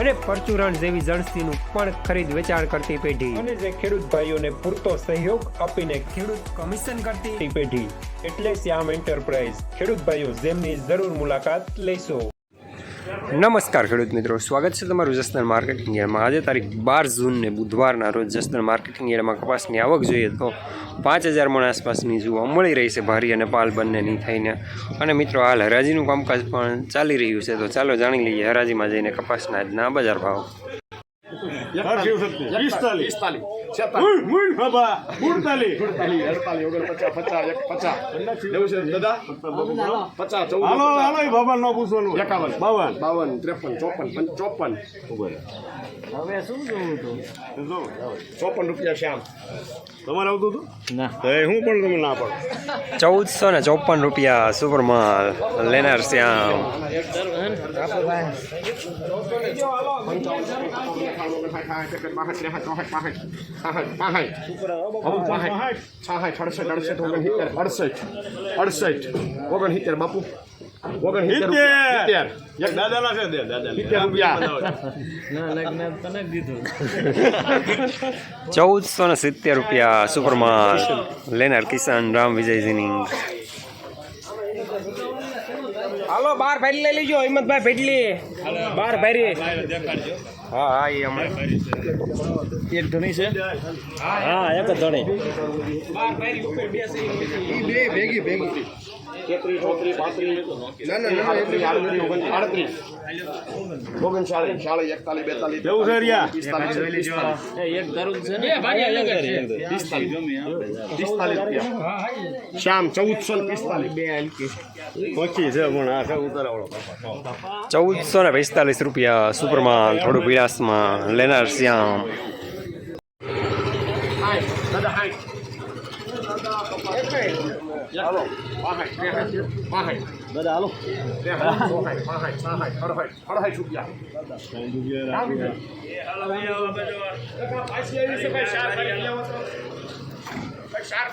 અને પરચુરણ જેવી જણસીનું પણ ખરીદ વેચાણ કરતી પેઢી. અને જે ખેડૂત ભાઈઓને પૂરતો સહયોગ આપીને ખેડૂત કમિશન કરતી પેઢી. એટલે શ્યામ એન્ટરપ્રાઇઝ ખેડૂત ભાઈઓ, જેમની જરૂર મુલાકાત લેશો નમસ્કાર ખેડૂત મિત્રો. સ્વાગત છે તમારું જસનલ માર્કેટિંગ યાર્ડમાં આજે તારીખ બાર જૂનને બુધવારના રોજ જસનલ માર્કેટિંગ યાર્ડમાં કપાસની આવક જોઈએ તો પાંચ હજાર મણ આસપાસની જોવા મળી રહી છે ભારી અને પાલ બંનેની થઈને. અને મિત્રો હાલ હરાજીનું કામકાજ પણ ચાલી રહ્યું છે. તો ચાલો જાણી લઈએ હરાજીમાં જઈને કપાસના આજના બજાર ભાવ બાબા અડતાલીસ ઓગણ પચાસ પચાસ એક પચાસ લેવું છે દાદા પચાસ ચૌદ હાલો હાલો બાબા ન પૂછવાનું એકાવન બાવન બાવન ત્રેપન ચોપન પંચ- ચોપન જો, ચોપન રૂપિયા શ્યામ તમારે આવતું હતું ના હું પણ તમે ના પડો ચૌદસો ને ચોપન રૂપિયા સુપરમાલ લેનાર શ્યામ અડસઠ અડસઠ ઓગણસિત્તેર અડસઠ અડસઠ ઓગણસિત્તેર બાપુ ઓગણસિત્તેર દાદાના છે સિત્તેર રૂપિયા ચૌદસો ને સિત્તેર રૂપિયા સુપરમાલ લેનાર કિસાન રામ વિજય જીનિંગ હાલો બાર ફેરી લઈ લેજો હિંમતભાઈ ભેટલી બાર ફેરી. હા હા એ હમણાં. એક ધણી છે. હા એક જ ધણી. તેત્રીસ ચોત્રીસ પાંત્રીસ. ના ના ના આડત્રીસ. આડત્રીસ ઓગણ આડત્રીસ ઓગણચાળીસ ચાળીસ એકતાલીસ બેતાલીસ કેવું છે રિયા? એક ધરું છે. પિસ્તાલીસ પિસ્તાલીસ રૂપિયા. શ્યામ ચૌદસો ને પિસ્તાલીસ બે પચી છે પણ આ છે ઉતારાવાળો ચૌદસો ને પિસ્તાલીસ રૂપિયા સુપરમાન થોડું વિલાસમાં લેનાર શ્યામ હાય દાદા હાય હાલો પાહાય ત્રેહાય પાહાય દાદા હાલો ત્રેહાય ચોહાય પાહાય છાહાય અડહાય અડહાય રૂપિયા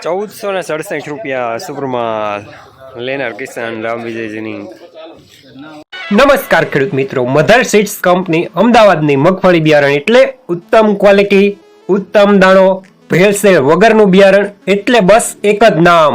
ચૌદસો ને સડસઠ રૂપિયા સુપરમાલ લેનાર કિસાન રામ વિજયજીની નમસ્કાર ખેડૂત મિત્રો, મધર સીડ્સ કંપની અમદાવાદની મગફળી બિયારણ એટલે ઉત્તમ ક્વોલિટી, ઉત્તમ દાણો, ભેળસેળ વગરનું બિયારણ એટલે બસ એક જ નામ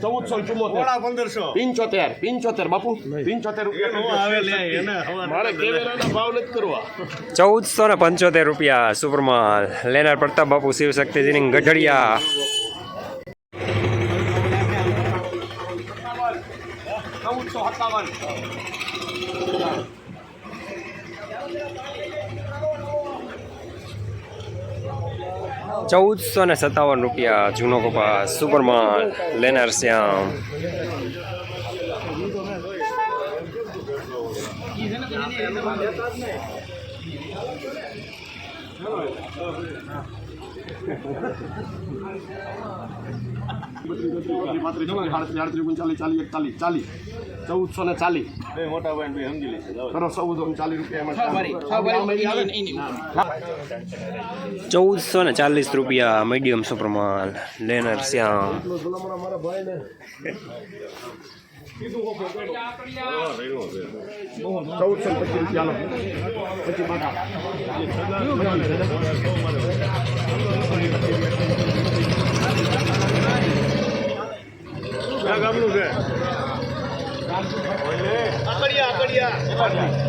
ચૌદસો ને ચુમ્મોતેર પંદરસો. પિંચોતેર પિંચોતેર બાપુ પિંચોતેર નો રૂપિયા આવે લે એને હવા મારે કેવેરાના ભાવ નથી કરવા. ચૌદસો ને પંચોતેર રૂપિયા સુપરમાં લેનાર પ્રતાપ બાપુ શિવશક્તિજીની ગઢડિયા. ચૌદસો સત્તાવન. ચૌદસો ને સત્તાવન રૂપિયા જૂનો કપાસ સુપરમાલ લેનાર શ્યામ. ચૌદસો ને ચાલીસ મોટા ભાઈ સમજી લેશે કરો ચૌદસો ને ચાલીસ રૂપિયા ચૌદસો ને ચાલીસ રૂપિયા મીડિયમ સુપરમાલ લેનાર શ્યામ. ચૌદસો ને પચીસ રૂપિયા પછી ગામનું છે.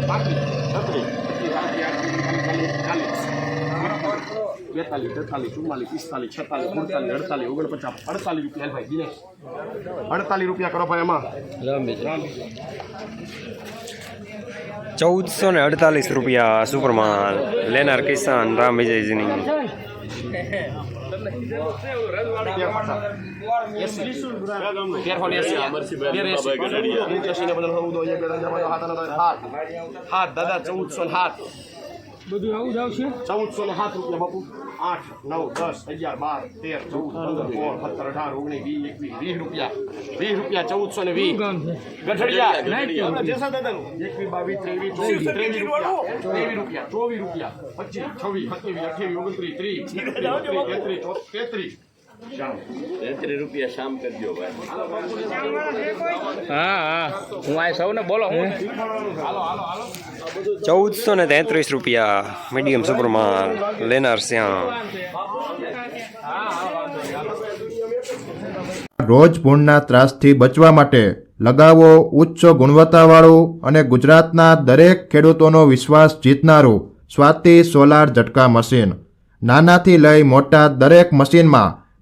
બાકી છત્રીસ ચાલીસ ચાલીસ બેતાલીસ તેતાલીસ ચુમ્માલીસ પિસ્તાલીસ છેતાલીસ સુડતાલીસ અડતાલીસ ઓગણપચાસ અડતાલીસ રૂપિયા ભાઈ દિનેશ અડતાલીસ રૂપિયા કરો ભાઈ એમાં. ચૌદસો ને અડતાલીસ રૂપિયા સુપરમાન લેનાર કિસાન રામ વિજયજીની સાત દાદા ચૌદસો સાત. બધું આવું જ આવશે? ચૌદસો ને સાત રૂપિયા બાપુ. આઠ નવ દસ અગિયાર બાર તેર ચૌદ પંદર સોળ સત્તર અઢાર ઓગણીસ વીસ એકવીસ વીસ રૂપિયા. વીસ રૂપિયા ચૌદસો ને વીસ. ગઠડિયા એકવીસ બાવીસ ત્રેવીસ ચોવીસ ત્રેવીસ રૂપિયા. ત્રેવીસ રૂપિયા. ચોવીસ રૂપિયા. પચીસ છવ્વીસ સત્યાવીસ અઠ્યાવીસ ઓગણત્રીસ ત્રીસ તેત્રીસ તેત્રીસ. ચૌ- તેત્રીસ હા હા. હું આ સૌને બોલો હું. ચૌદસો ને તેત્રીસ રૂપિયા મીડિયમ સુપરમાં લેનાર શ્યામ. રોજ ભૂણના ત્રાસથી બચવા માટે લગાવો ઉચ્ચ ગુણવત્તાવાળું અને ગુજરાતના દરેક ખેડૂતોનો વિશ્વાસ જીતનારું સ્વાતિ સોલાર ઝટકા મશીન. નાનાથી લઈ મોટા દરેક મશીનમાં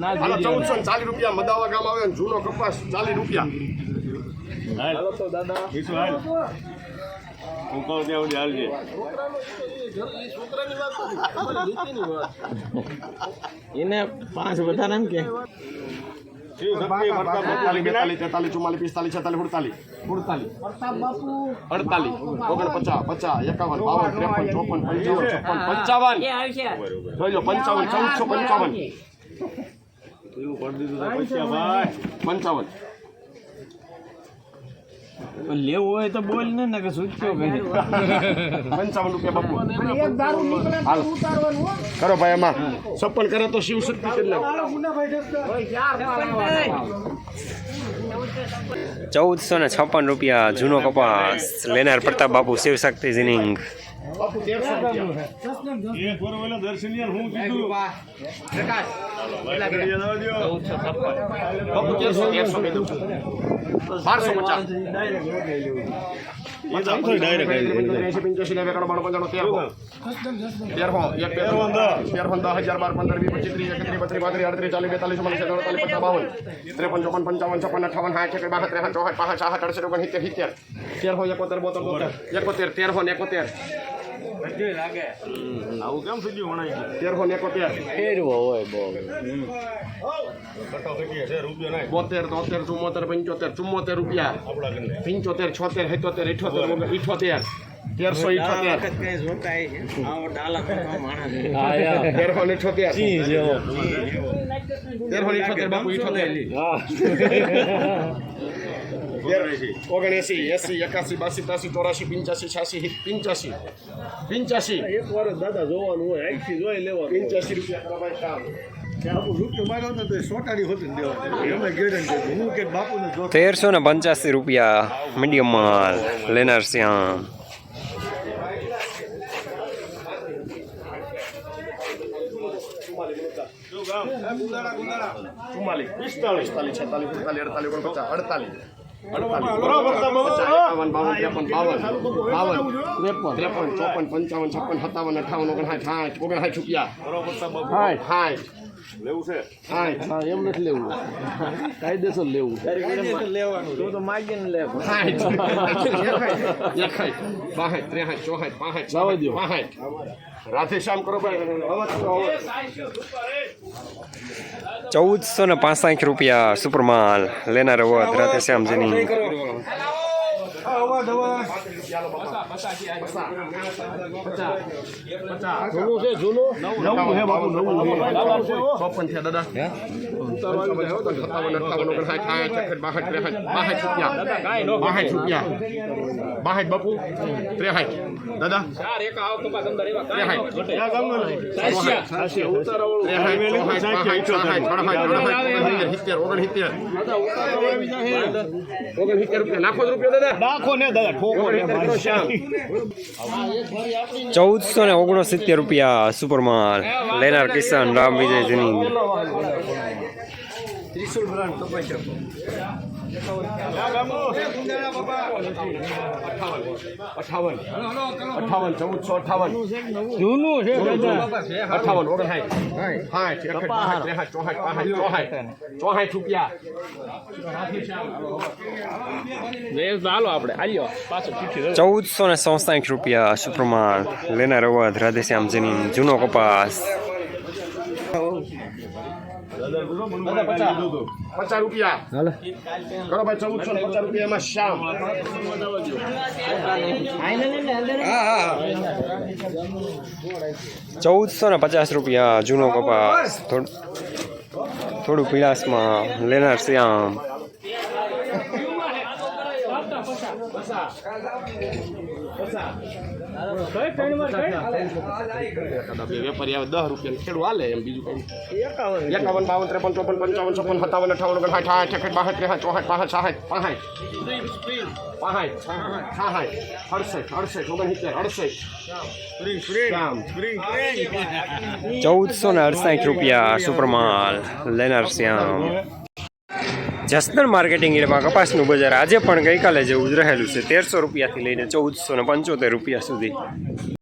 હાલો ચૌદસો ને ચાલીસ રૂપિયા મદાવા ગામ આવે ને જૂનો કપાસ ચાલીસ રૂપિયા. હું કહું ત્યાં સુધી હાલજે. એને પાંચ વધારે એમ કે. બેતાલીસ બેતાલીસ તેતાલીસ ચુમ્માલીસ પિસ્તાલીસ છેતાલીસ સુડતાલીસ. સુડતાલીસ. અડતાલીસ. ઓગણપચાસ પચાસ એકાવન બાવન ચોપન પંચાવન પંચાવન. જોઈ પંચાવન ચૌદસો પંચાવન. એવું કરી દીધું પૈસા ભાઈ. પંચાવન. લેવું હોય તો બોલ ને ને કે સૂચ્યો કરી પંચાવન રૂપિયા બાપુ. હાલો. કરો ભાઈ એમાં છપ્પન કરે તો શિવ શક્તિ કરી નાખો. ચૌદસો ને છપ્પન રૂપિયા જૂનો કપાસ લેનાર પ્રતાપ બાપુ શિવશક્તિ જીનિંગ બાપુ તેરસો રૂપિયા એક વાર ઓલા દર્શનિયાર હું કીધું. બાપુ તેરસો તેરસો દઉં બારસો પચાસ. એક ત્રેપન ચોપન પંચાવન છપ્પન અઠાવન સાઠ એકર બાસઠ ત્રેસઠ ચોસઠ પાંસઠ સાસઠ અડસઠ ઓગણ સિત્તેર. સિત્તેર એકોતેર બોતેર બોતેર. એકોતેર તેરસો ને એકોતેર. આવું કેમ થઈ ગયું વણાઈ તેરસો ને એકોતેર. હશે રૂપિયો નાખ બોતેર તોતેર ચુમ્મોતેર પંચોતેર ચુમ્મોતેર રૂપિયા. પંચોતેર છોતેર સિત્તોતેર ઇઠોતેર ઇઠોતેર તેરસો ઇઠોતેર. તેરસો ને ઇઠોતેર. તેરસો ઇઠોતેર બાપુ ઇઠોતેર. ઓગણએસી એસી એકાસી બાસી ત્રાસી ચોરાસી પંચ્યાસી છ્યાસી પંચ્યાસી પંચ્યાસી એક વાર દાદા જોવાનું હોય આઈથી જોઈ લેવાનું પંચ્યાસી રૂપિયા. તેરસો ને પંચ્યાસી રૂપિયા મીડિયમ માલ લેનાર શ્યામ. ચુમ્માલીસ પિસ્તાલીસ પિસ્તાલીસ છેતાલીસ અડતાલીસ ઓગણપચાસ અડતાલીસ. ત્રેપન ચોપન પંચાવન છપ્પન સત્તાવન અઠાવન ઓગણસાઠ સાઠ ઓગણસાઠ રૂપિયા સાઠ સાઠ લેવું છે સાઠ હા એમ નથી લેવું કાયદેસર લેવું લેવાનું તો તો માગીને લે સાઠ એકાઠ બાસઠ ત્રેસઠ ચોસઠ પાસઠ. પાસઠ કરો ભાઈ અવાજ કરો અવાજ ચૌદસો ને પાસઠ રૂપિયા સુપર માલ. લેનાર અવાજ અવાજ જૂનું છે જૂનું નવું છે બાપુ નવું છે ચોપન છે દાદા સત્તાવન અઠાવન ઓગણસાઠ સાઠ છઠ્ઠ બાસઠ ત્રેસઠ બાસઠ રૂપિયા બાસઠ રૂપિયા બાસઠ બાપુ ત્રેસઠ દાદા નાખો રૂપિયા દાદા નાખો ને દાદા ઠોકો શ્યામ ચૌદસો ને ઓગણસિત્તેર રૂપિયા સુપરમાલ લેનાર કિસાન રામ વિજય જની અઠાવન ચૌદસો અઠાવન જૂનું છે અઠાવન ઓગણસાઠ સાઠ એકસઠ ત્રેસઠ ચોસઠ પાસઠ ચોસઠ ચોસઠ રૂપિયા ચૌદસો ને રૂપિયા સુપ્રમાણ. લેનાર અવધ રાધેશ્યામ જની જૂનો કપાસ. દાદા પચાસ. પચાસ રૂપિયા. કરો ભાઈ ચૌદસો ને પચાસ રૂપિયા એમાં શ્યામ ચૌદસો ને પચાસ રૂપિયા જૂનો કપાસ. થોડું થોડું પીળાસમાં લેનાર શ્યામ બે વેપારી આવે દસ રૂપિયા ખેડૂ હાલે એમ બીજું કઈ. એકાવન બાવન ત્રેપન ચોપન પંચાવન છપ્પન સત્તાવન અઠાવન ઓગણસાઠ સાઠ એકસઠ બાસઠ ત્રેસઠ ચોસઠ પાસઠ. સાઠ પાસઠ પાસઠ સાઠ અડસઠ અડસઠ ઓગણસિત્તેર અડસઠ. ચૌદસો ને અડસાઠ રૂપિયા સુપરમાલ લેનાર શ્યામ. જસદણ માર્કેટિંગ એરિયામાં કપાસનું બજાર આજે પણ ગઈકાલે જેવું જ રહેલું છે. તેરસો રૂપિયાથી લઈને ચૌદસો ને પંચોતેર રૂપિયા સુધી.